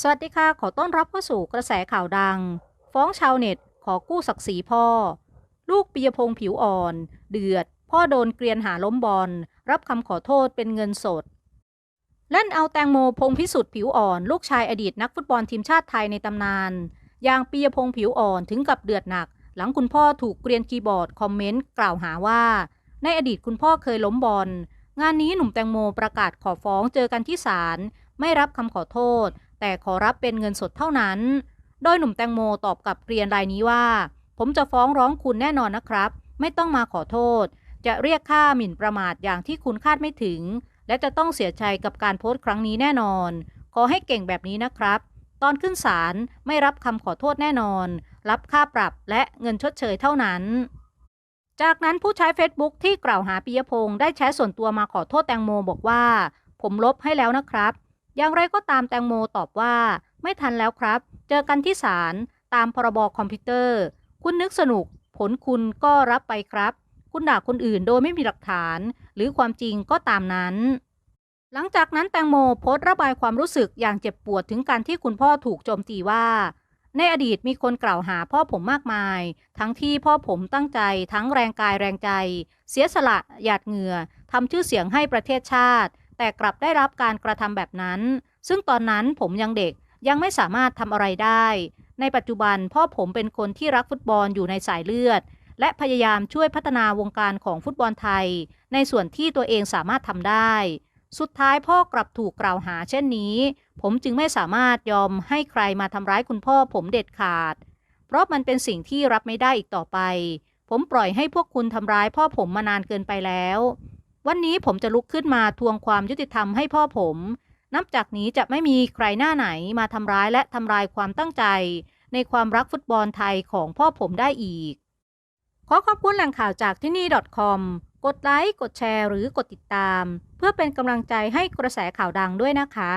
สวัสดีค่ะ ขอต้อนรับเข้าสู่กระแสข่าวดัง ฟ้องชาวเน็ต ขอกู้ศักดิ์ศรีพ่อ ลูกปิยพงษ์ผิวอ่อน เดือด พ่อโดนเกรียนหาล้มบอล รับคำขอโทษเป็นเงินสด เล่นเอาแตงโมพงพิสุทธิ์ผิวอ่อน ลูกชายอดีตนักฟุตบอลทีมชาติไทยในตำนาน อย่างปิยพงษ์ผิวอ่อนถึงกับเดือดหนัก หลังคุณพ่อถูกเกรียนคีย์บอร์ดคอมเมนต์กล่าวหาว่า ในอดีตคุณพ่อเคยล้มบอลงานนี้หนุ่มแตงโมประกาศขอฟ้องเจอกันที่ศาลไม่รับคำขอโทษ แต่ขอรับเป็นเงินสดเท่านั้น โดยหนุ่มแตงโมตอบกับเกรียนรายนี้ว่า ผมจะฟ้องร้องคุณแน่นอนนะครับ ไม่ต้องมาขอโทษ จะเรียกค่าหมิ่นประมาทอย่างที่คุณคาดไม่ถึง และจะต้องเสียใจกับการโพสต์ครั้งนี้แน่นอน ขอให้เก่งแบบนี้นะครับ ตอนขึ้นศาลไม่รับคำขอโทษแน่นอน รับค่าปรับและเงินชดเชยเท่านั้นจากนั้นผู้ใช้ Facebook ที่กล่าวหาปิยพงษ์ได้แชทส่วนตัวมาขอโทษแตงโมบอกว่า ผมลบให้แล้วนะครับ อย่างไรก็ตามแตงโมตอบว่า ไม่ทันแล้วครับ เจอกันที่ศาลตามพรบคอมพิวเตอร์ คุณนึกสนุก ผลคุณก็รับไปครับ คุณด่าคนอื่นโดยไม่มีหลักฐาน หรือความจริงก็ตามนั้น หลังจากนั้นแตงโมโพสต์ระบายความรู้สึกอย่างเจ็บปวดถึงการที่คุณพ่อถูกโจมตีว่า ในอดีตมีคนกล่าวหาพ่อผมมากมาย ทั้งที่พ่อผมตั้งใจ ทั้งแรงกายแรงใจ เสียสละหยาดเหงื่อทำชื่อเสียงให้ประเทศชาติ แต่กลับได้รับการกระทำแบบนั้น ซึ่งตอนนั้นผมยังเด็กยังไม่สามารถทำอะไรได้ ในปัจจุบันพ่อผมเป็นคนที่รักฟุตบอลอยู่ในสายเลือด และพยายามช่วยพัฒนาวงการของฟุตบอลไทย ในส่วนที่ตัวเองสามารถทำได้ สุดท้ายพ่อกลับถูกกล่าวหาเช่นนี้ ผมจึงไม่สามารถยอมให้ใครมาทำร้ายคุณพ่อผมเด็ดขาด เพราะมันเป็นสิ่งที่รับไม่ได้อีกต่อไป ผมปล่อยให้พวกคุณทำร้ายพ่อผมมานานเกินไปแล้ว วันนี้ผมจะลุกขึ้นมาทวงความยุติธรรมให้พ่อผม นับจากนี้จะไม่มีใครหน้าไหนมาทำร้ายและทำลายความตั้งใจ ในความรักฟุตบอลไทยของพ่อผมได้อีก ขอขอบคุณแหล่งข่าวจากที่นี่ .com กดไลค์ กดแชร์ หรือกดติดตาม เพื่อเป็นกำลังใจให้กระแสข่าวดังด้วยนะคะ